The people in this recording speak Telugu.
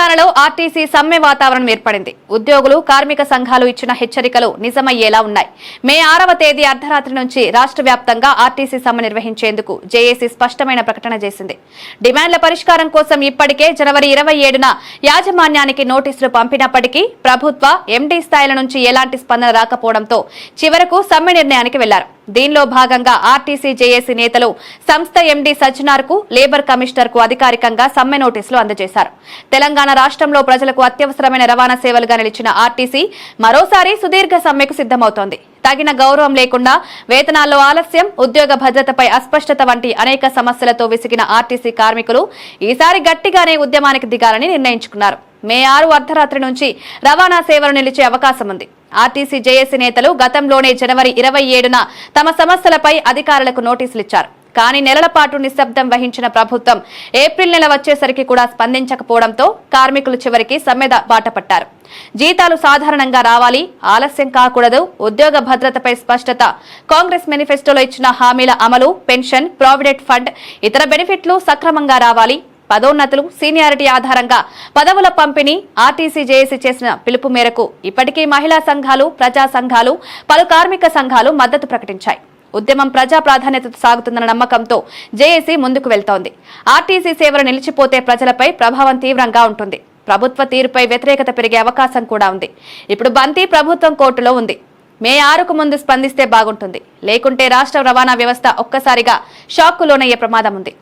తెలంగాణలో ఆర్టీసీ సమ్మె వాతావరణం ఏర్పడింది. ఉద్యోగులు కార్మిక సంఘాలు ఇచ్చిన హెచ్చరికలు నిజమయ్యేలా ఉన్నాయి. మే ఆరవ తేదీ అర్ధరాత్రి నుంచి రాష్ట్ర వ్యాప్తంగా ఆర్టీసీ సమ్మె నిర్వహించేందుకు జేఏసీ స్పష్టమైన ప్రకటన చేసింది. డిమాండ్ల పరిష్కారం కోసం ఇప్పటికే జనవరి ఇరవై ఏడున యాజమాన్యానికి నోటీసులు పంపినప్పటికీ ప్రభుత్వ ఎండీ స్థాయిల నుంచి ఎలాంటి స్పందన రాకపోవడంతో చివరకు సమ్మె నిర్ణయానికి వెళ్ళారు. దీనిలో భాగంగా ఆర్టీసీ జేఏసీ నేతలు సంస్థ ఎండీ సజ్జనార్కు లేబర్ కమిషనర్కు అధికారికంగా సమ్మె నోటీసులు అందజేశారు. తెలంగాణ రాష్ట్రంలో ప్రజలకు అత్యవసరమైన రవాణా సేవలుగా నిలిచిన ఆర్టీసీ మరోసారి సుదీర్ఘ సమ్మెకు సిద్దమవుతోంది తగిన గౌరవం లేకుండా వేతనాల్లో ఆలస్యం ఉద్యోగ భద్రతపై అస్పష్టత వంటి అనేక సమస్యలతో విసిగిన ఆర్టీసీ కార్మికులు ఈసారి గట్టిగానే ఉద్యమానికి దిగాలని నిర్ణయించుకున్నారు. మే ఆరు అర్ధరాత్రి నుంచి రవాణా సేవలు నిలిచే అవకాశం ఉంది. ఆర్టీసీ జేఏసీ నేతలు గతంలోనే జనవరి ఇరవై ఏడున తమ సమస్యలపై అధికారులకు నోటీసులు ఇచ్చారు కానీ నెలల పాటు నిశ్శబ్దం వహించిన ప్రభుత్వం ఏప్రిల్ నెల వచ్చేసరికి కూడా స్పందించకపోవడంతో కార్మికులు చివరికి సమ్మెద బాట పట్టారు. జీతాలు సాధారణంగా రావాలి ఆలస్యం కాకూడదు ఉద్యోగ భద్రతపై స్పష్టత. కాంగ్రెస్ మేనిఫెస్టోలో ఇచ్చిన హామీల అమలు పెన్షన్ ప్రావిడెంట్ ఫండ్ ఇతర బెనిఫిట్లు సక్రమంగా రావాలి. పదోన్నతులు సీనియారిటీ ఆధారంగా పదవుల పంపిణీ ఆర్టీసీ జేఏసీ చేసిన పిలుపు మేరకు ఇప్పటికీ మహిళా సంఘాలు ప్రజా సంఘాలు పలు కార్మిక సంఘాలు మద్దతు ప్రకటించాయి. ఉద్యమం ప్రజా ప్రాధాన్యతతో సాగుతుందన్న నమ్మకంతో జేఏసీ ముందుకు వెళ్తోంది. ఆర్టీసీ సేవలు నిలిచిపోతే ప్రజలపై ప్రభావం తీవ్రంగా ఉంటుంది. ప్రభుత్వ తీరుపై వ్యతిరేకత పెరిగే అవకాశం కూడా ఉంది. ఇప్పుడు బంతి ప్రభుత్వం కోర్టులో ఉంది. మే ఆరుకు ముందు స్పందిస్తే బాగుంటుంది. లేకుంటే రాష్ట్ర రవాణా వ్యవస్థ ఒక్కసారిగా షాక్కు లోనయ్యే ప్రమాదం ఉంది.